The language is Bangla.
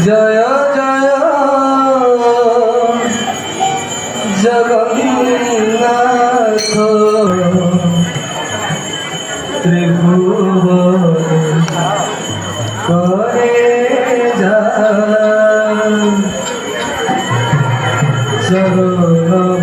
জয় জয়। জগন্নাথ। ত্রিভুব করে যা চরণ